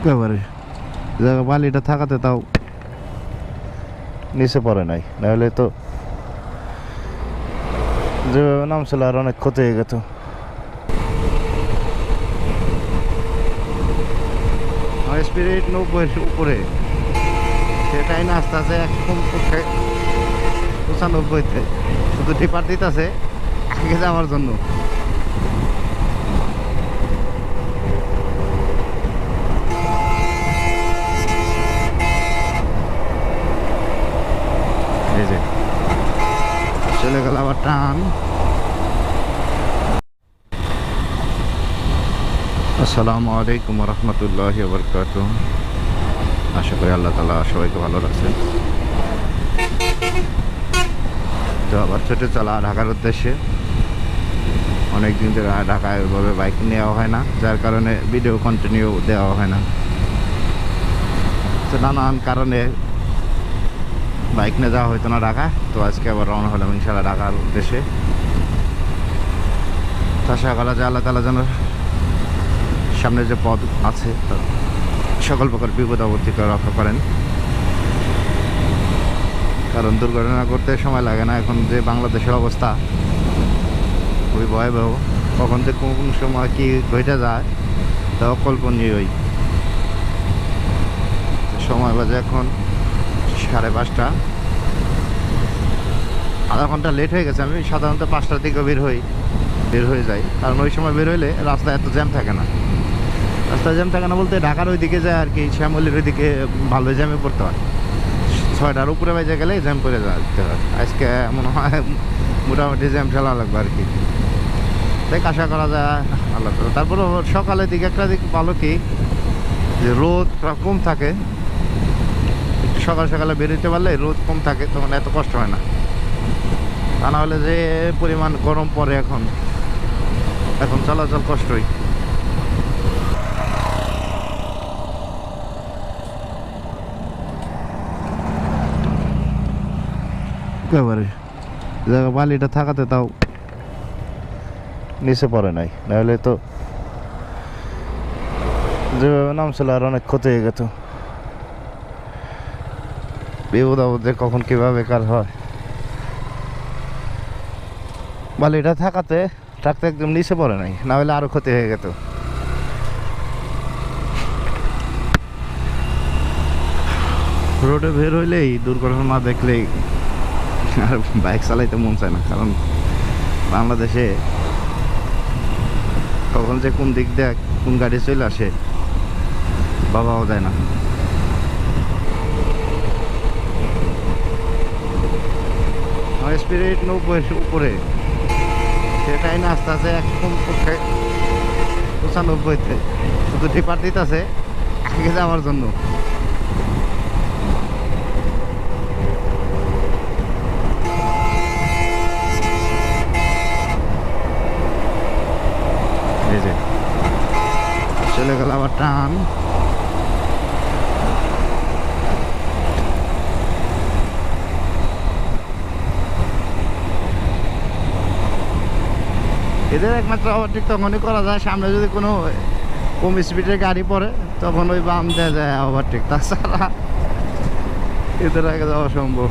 একেবারে। জায়গা বালিটা থাকাতে তাও নিচে পড়ে নাই। নাহলে তো যেভাবে নামছিল আর অনেক ক্ষতি হয়ে গেত। স্পিরিট উপরে। সেটাই না শুধু টিপার দিতেছে, আগে যাওয়ার জন্য এই যে চলে গেল আবার টান। আসসালামু আলাইকুম রহমতুল্লাহ বরকাত আশা করি আল্লাহ তালা সবাইকে ভালো রাখছেন। তো আবার ছোটো চলা ঢাকার উদ্দেশ্যে। অনেক দিন ধরে ঢাকায় ওইভাবে বাইক নেওয়া হয় না, যার কারণে ভিডিও কন্টিনিউ দেওয়া হয় না। তো নানান কারণে বাইক নিয়ে যাওয়া হইতো না ঢাকা। তো আজকে আবার রওনা হলাম ইনশাল্লাহ ঢাকার উদ্দেশ্যে। তো করা যায় আল্লাহ তালা যেন সামনে যে পথ আছে সকল প্রকার বিপদ থেকে রক্ষা করেন। কারণ দুর্ঘটনা করতে সময় লাগে না। এখন যে বাংলাদেশের অবস্থা, খুবই ভয়াবহ। কখন যে কোন সময় কি ঘটে যায় তা অকল্পনীয়ই সময় বাজে এখন সাড়ে পাঁচটা। আধা ঘণ্টা লেট হয়ে গেছে, আমি সাধারণত পাঁচটার দিকে বের হই, বের হয়ে যাই। কারণ ওই সময় বের হইলে রাস্তায় এত জ্যাম থাকে না। রাস্তায় জ্যাম থাকে না বলতে ঢাকার ওই দিকে যায় আর কি, শ্যামলির ওই দিকে ভালো জ্যামে পড়তে হয়। ছয়টার উপরে বাজে গেলে জ্যাম পড়ে যেতে হয়। আজকে মনে হয় মোটামুটি জ্যাম ঠেলা লাগবে আর কি। দেখ, আশা করা যায়, আল্লাহ। তারপরে সকালের দিকে একটা দিক ভালো কি, যে রোদ কম থাকে সকাল সকালে বেরোতে পারলে রোদ কম থাকে, তখন এত কষ্ট হয় না। তা না হলে যে পরিমাণ গরম পড়ে এখন এখন চলাচল কষ্টই। বালিটা থাকাতে তাও নিচে পড়ে নাই নাহলে তো যেভাবে নামছিল আর অনেক ক্ষতি হয়ে গেত। বিপদ কখন কীভাবে কার হয়। বালিটা থাকাতে ট্রাকটা একদম নিচে পড়ে নাই, না হলে আরও ক্ষতি হয়ে যেত। রোডে বের হইলেই দুর্ঘটনা দেখলেই আর বাইক চালাইতে মন চায় না, কারণ বাংলাদেশে কখন যে কোন দিক দিয়ে কোন গাড়ি চলে আসে বাবাও যায় না। স্পিরিট নব্বই উপরে। সেটাই না আস্তে আস্তে একদম পঁচানব্বইতে। শুধু টিপার দিতেছে আগে যাওয়ার জন্য। চলে গেল আবার টান। এদের একমাত্র ওভারটেক তখনই করা যায়, সামনে যদি কোনো কম স্পিডের গাড়ি পড়ে, তখন ওই বাম দেওয়া যায় ওভারটেক তাছাড়া এদের আগে যাওয়া সম্ভব।